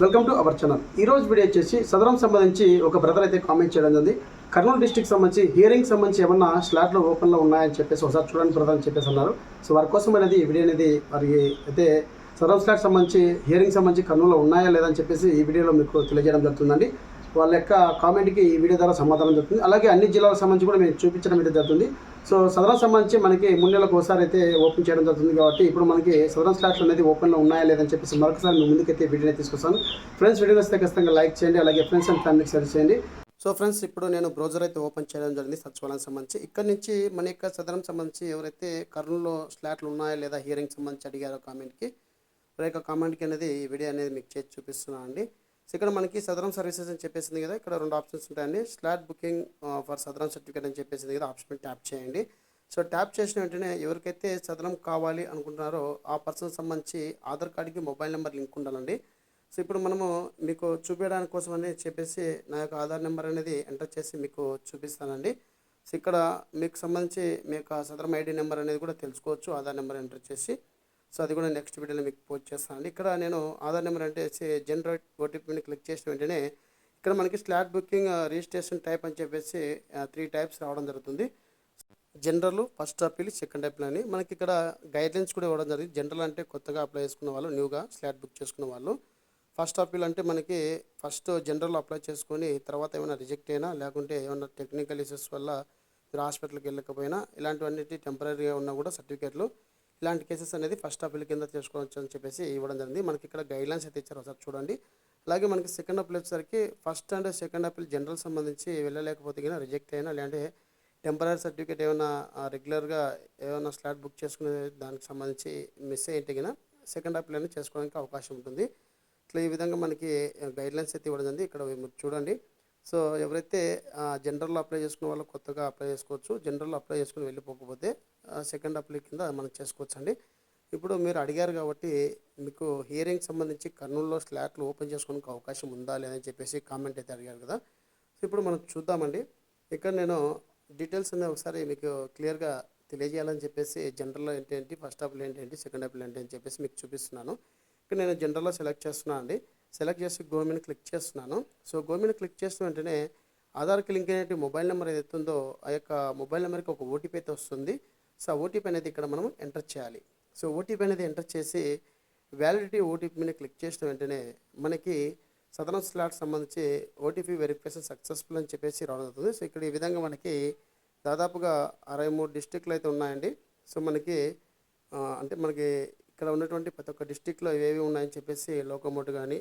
Welcome to our channel. ఈ రోజు video వచ్చేసి సదరం సంబంధించి ఒక బ్రదర్ అయితే కామెంట్ చేయడం జరిగింది. కర్నూలు డిస్టిక్ సంబంధించి హియరింగ్ సంబంధించి ఏమన్నా స్లాట్లు ఓపెన్లో ఉన్నాయని చెప్పేసి ఒకసారి చూడండి బ్రదర్ అని చెప్పేసి అన్నారు. సో వారి కోసం అనేది ఈ వీడియో అనేది వారికి అయితే సదరం స్లాట్ సంబంధించి హియరింగ్ సంబంధించి కర్నూలులో ఉన్నాయా లేదా అని చెప్పేసి ఈ వీడియోలో మీకు తెలియజేయడం జరుగుతుందండి. వాళ్ళ యొక్క కామెంట్కి ఈ వీడియో ద్వారా సమాధానం జరుగుతుంది అలాగే అన్ని జిల్లాలకు సంబంధించి కూడా మేము చూపించడం అయితే జరుగుతుంది. సో సదరం సంబంధించి మనకి మూడు నెలలకు ఒకసారి అయితే ఓపెన్ చేయడం జరుగుతుంది కాబట్టి ఇప్పుడు మనకి సదరన్ స్లాట్లు అనేది ఓపెన్లో ఉన్నాయా లేదని చెప్పేసి మరొకసారి మేము ముందుకైతే వీడియోని తీసుకొస్తాను. ఫ్రెండ్స్ వీడియో వస్తే ఖచ్చితంగా లైక్ చేయండి అలాగే ఫ్రెండ్స్ అండ్ ఫ్యామిలీకి షేర్ చేయండి. సో ఫ్రెండ్స్ ఇప్పుడు నేను బ్రౌజర్ అయితే ఓపెన్ చేయడం జరిగింది సచివాలయం సంబంధించి. ఇక్కడ నుంచి మన యొక్క సదరం సంబంధించి ఎవరైతే కర్నూలులో స్లాట్లు ఉన్నాయా లేదా హియరింగ్ సంబంధించి అడిగారో కామెంట్కి వారి యొక్క కామెంట్కి అనేది ఈ వీడియో అనేది మీకు చేసి చూపిస్తున్నాను అండి సో ఇక్కడ మనకి సదరం సర్వీసెస్ అని చెప్పేసింది కదా ఇక్కడ రెండు ఆప్షన్స్ ఉంటాయండి. Slot booking for Sadaram certificate అని చెప్పేసింది కదా ఆప్షన్ ట్యాప్ చేయండి. సో ట్యాప్ చేసిన వెంటనే ఎవరికైతే సదరం కావాలి అనుకుంటున్నారో ఆ పర్సన్ సంబంధించి ఆధార్ కార్డుకి మొబైల్ నెంబర్ లింక్ ఉండాలండి. సో ఇప్పుడు మనము మీకు చూపించడానికి కోసం అని చెప్పేసి నా యొక్క ఆధార్ నెంబర్ అనేది ఎంటర్ చేసి మీకు చూపిస్తానండి. సో ఇక్కడ మీకు సంబంధించి మీ యొక్క సదరం ఐడి నెంబర్ అనేది కూడా తెలుసుకోవచ్చు ఆధార్ నెంబర్ ఎంటర్ చేసి. సో అది కూడా నెక్స్ట్ వీడియోలో మీకు పోస్ట్ చేస్తానండి ఇక్కడ నేను ఆధార్ నెంబర్ అంటే జనరేట్ ఓటీపీని క్లిక్ చేసిన వెంటనే ఇక్కడ మనకి స్లాట్ బుకింగ్ రిజిస్ట్రేషన్ టైప్ అని చెప్పేసి uh, త్రీ టైప్స్ రావడం జరుగుతుంది. General first appeal second appeal అని. మనకి ఇక్కడ గైడ్లైన్స్ కూడా ఇవ్వడం జరిగింది. జనరల్ అంటే కొత్తగా అప్లై చేసుకున్న వాళ్ళు న్యూగా స్లాట్ బుక్ చేసుకున్న వాళ్ళు. ఫస్ట్ అప్పీల్ అంటే మనకి ఫస్ట్ జనరల్ అప్లై చేసుకొని తర్వాత ఏమైనా రిజెక్ట్ అయినా లేకుంటే ఏమైనా టెక్నికల్ ఇష్యూస్ వల్ల మీరు హాస్పిటల్కి వెళ్ళకపోయినా ఇలాంటివన్నిటి టెంపరీగా ఉన్నా కూడా సర్టిఫికేట్లు ఇలాంటి కేసెస్ అనేది ఫస్ట్ అప్పీల్ కింద చేసుకోవచ్చు అని చెప్పేసి ఇవ్వడం జరిగింది. మనకి ఇక్కడ గైడ్లైన్స్ అయితే ఇచ్చారు ఒకసారి చూడండి. అలాగే మనకి సెకండ్ అప్పీల్ వచ్చేసరికి first and second appeal general సంబంధించి వెళ్ళలేకపోతే కానీ రిజెక్ట్ అయినా లేదంటే టెంపరీ సర్టిఫికేట్ ఏమైనా రెగ్యులర్గా ఏమైనా స్లాట్ బుక్ చేసుకునే దానికి సంబంధించి మిస్ అయ్యింటే కింద సెకండ్ అప్పీల్ అనేది చేసుకోవడానికి అవకాశం ఉంటుంది. ఇట్లా ఈ విధంగా మనకి గైడ్లైన్స్ అయితే ఇవ్వడం జరిగింది. ఇక్కడ మీరు చూడండి. సో ఎవరైతే జనరల్లో అప్లై చేసుకున్న వాళ్ళు కొత్తగా అప్లై చేసుకోవచ్చు. జనరల్లో అప్లై చేసుకుని వెళ్ళిపోకపోతే సెకండ్ అప్లై కింద మనం చేసుకోవచ్చు అండి ఇప్పుడు మీరు అడిగారు కాబట్టి మీకు హియరింగ్ సంబంధించి కర్నూలులో స్లాట్లు ఓపెన్ చేసుకోవడానికి అవకాశం ఉందా లేదని చెప్పేసి కామెంట్ అయితే అడిగారు కదా. సో ఇప్పుడు మనం చూద్దామండి. ఇక్కడ నేను డీటెయిల్స్ అనేది ఒకసారి మీకు క్లియర్గా తెలియజేయాలని చెప్పేసి జనరల్లో ఏంటంటే ఫస్ట్ అప్లై ఏంటి సెకండ్ అప్లై ఏంటి అని చెప్పేసి మీకు చూపిస్తున్నాను. ఇక్కడ నేను జనరల్లో సెలెక్ట్ చేస్తున్నాను అండి. సెలెక్ట్ చేసి గవర్నమెంట్ క్లిక్ చేస్తున్నాను. సో గవర్నమెంట్ క్లిక్ చేసిన వెంటనే ఆధార్కి లింక్ అయినటువంటి మొబైల్ నెంబర్ ఏదైతే ఉందో ఆ యొక్క మొబైల్ నెంబర్కి ఒక ఓటీపీ అయితే వస్తుంది. సో ఓటీపీ అనేది ఇక్కడ మనం ఎంటర్ చేయాలి. సో ఓటీపీ అనేది ఎంటర్ చేసి వ్యాలిడిటీ ఓటీపీ మీద క్లిక్ చేసిన వెంటనే మనకి సదరన్ స్లాట్ సంబంధించి ఓటీపీ వెరిఫికేషన్ సక్సెస్ఫుల్ అని చెప్పేసి రావడం సో ఇక్కడ ఈ విధంగా మనకి దాదాపుగా అరవై మూడు డిస్టిక్లు అయితే ఉన్నాయండి. సో మనకి అంటే మనకి ఇక్కడ ఉన్నటువంటి ప్రతి ఒక్క డిస్టిక్లో ఏవేవి ఉన్నాయని చెప్పేసి లోకోమోట్ కానీ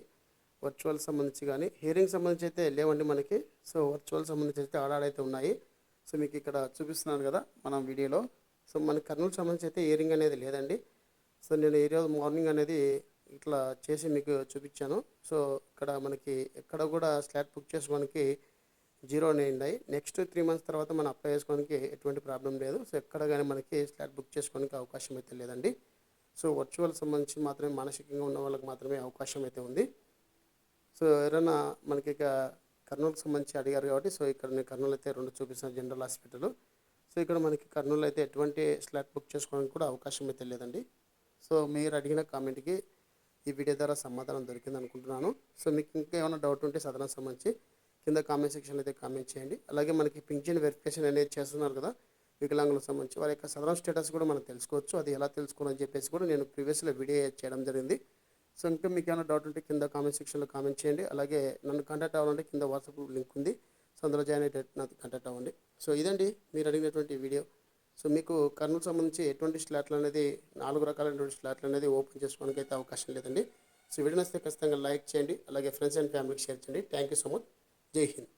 వర్చువల్ సంబంధించి కానీ హియరింగ్ సంబంధించి అయితే లేవండి మనకి. సో వర్చువల్ సంబంధించి అయితే ఆడాడైతే ఉన్నాయి. సో మీకు ఇక్కడ చూపిస్తున్నాను కదా మనం వీడియోలో. సో మన కర్నూలు సంబంధించి అయితే ఇయరింగ్ అనేది లేదండి. సో నేను ఈరోజు మార్నింగ్ అనేది ఇట్లా చేసి మీకు చూపించాను. సో ఇక్కడ మనకి ఎక్కడ కూడా స్లాట్ బుక్ చేసుకోవడానికి జీరో అని నెక్స్ట్ త్రీ మంత్స్ తర్వాత మనం అప్లై చేసుకోవడానికి ఎటువంటి ప్రాబ్లం లేదు. సో ఎక్కడ కానీ మనకి స్లాట్ బుక్ చేసుకోవడానికి అవకాశం అయితే లేదండి. సో వర్చువల్ సంబంధించి మాత్రమే మానసికంగా ఉన్న వాళ్ళకి మాత్రమే అవకాశం అయితే ఉంది. సో ఎవరైనా మనకి ఇక కర్నూలుకి సంబంధించి అడిగారు కాబట్టి సో ఇక్కడ నేను కర్నూలు అయితే రెండు చూపిస్తాను జనరల్ హాస్పిటల్. సో ఇక్కడ మనకి కర్నూలు అయితే ఎటువంటి స్లాట్ బుక్ చేసుకోవడానికి కూడా అవకాశం అయితే లేదండి. సో మీరు అడిగిన కామెంట్కి ఈ వీడియో ద్వారా సమాధానం దొరికింది అనుకుంటున్నాను. సో మీకు ఇంకా ఏమైనా డౌట్ ఉంటే సదనం సంబంధించి కింద కామెంట్ సెక్షన్ అయితే కామెంట్ చేయండి. అలాగే మనకి పింఛన్ వెరిఫికేషన్ అనేది చేస్తున్నారు కదా వికలాంగులకు సంబంధించి వారి యొక్క సదరం స్టేటస్ కూడా మనం తెలుసుకోవచ్చు. అది ఎలా తెలుసుకోవాలని చెప్పేసి కూడా నేను ప్రీవియస్లో వీడియో చేయడం జరిగింది. సో ఇంకా మీకు ఏమైనా డౌట్ ఉంటే కింద కామెంట్ సెక్షన్లో కామెంట్ చేయండి. అలాగే నన్ను కాంటాక్ట్ అవ్వాలంటే కింద వాట్సాప్ లింక్ ఉంది. సో అందులో జాయిన్ అయితే నాకు అవ్వండి. సో ఇదండి మీరు అడిగినటువంటి వీడియో. సో మీకు కర్నూలు సంబంధించి ఎటువంటి స్లాట్లు అనేది నాలుగు రకాలైనటువంటి స్లాట్లు అనేది ఓపెన్ చేసుకోవడానికి అయితే అవకాశం లేదండి. సో వీడియో నచ్చితే ఖచ్చితంగా లైక్ చేయండి అలాగే ఫ్రెండ్స్ అండ్ ఫ్యామిలీకి షేర్ చేయండి. Thank you so much. జై హింద్.